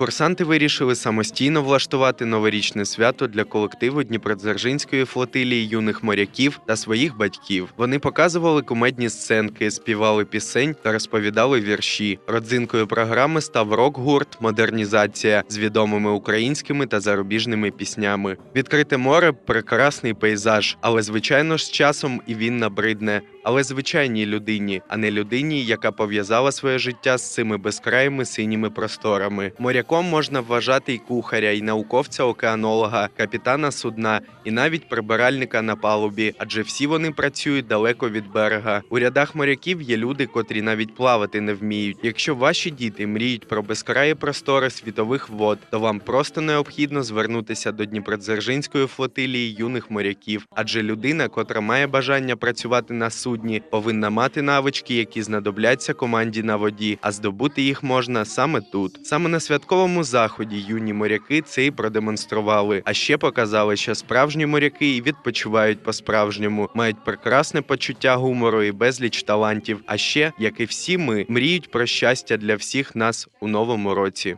Курсанти вирішили самостійно влаштувати новорічне свято для колективу Дніпродзержинської флотилії юних моряків та своїх батьків. Вони показували кумедні сценки, співали пісень та розповідали вірші. Родзинкою програми став рок-гурт Модернізація з відомими українськими та зарубіжними піснями. Відкрите море прекрасний пейзаж, але звичайно ж з часом і він набридне. Але звичайній людині, а не людині, яка пов'язала своє життя з цими безкраїми синіми просторами. Моряком можна вважати й кухаря, і науковця-океанолога, капітана судна, і навіть прибиральника на палубі, адже всі вони працюють далеко від берега. У рядах моряків є люди, котрі навіть плавати не вміють. Якщо ваші діти мріють про безкраї простори світових вод, то вам просто необхідно звернутися до Дніпродзержинської флотилії юних моряків, адже людина, котра має бажання працювати на судні, повинна мати навички, які знадобляться команді на воді, а здобути їх можна саме тут. Саме на святковому заході юні моряки це і продемонстрували. А ще показали, що справжні моряки і відпочивають по-справжньому, мають прекрасне почуття гумору і безліч талантів. А ще, як і всі ми, мріють про щастя для всіх нас у новому році.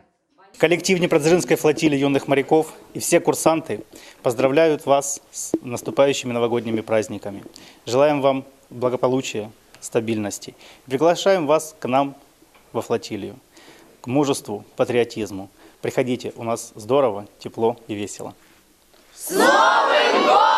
Коллектив Днепродзержинской флотилии юных моряков и все курсанты поздравляют вас с наступающими новогодними праздниками. Желаем вам благополучия, стабильности. Приглашаем вас к нам во флотилию, к мужеству, патриотизму. Приходите, у нас здорово, тепло и весело. Новым годом!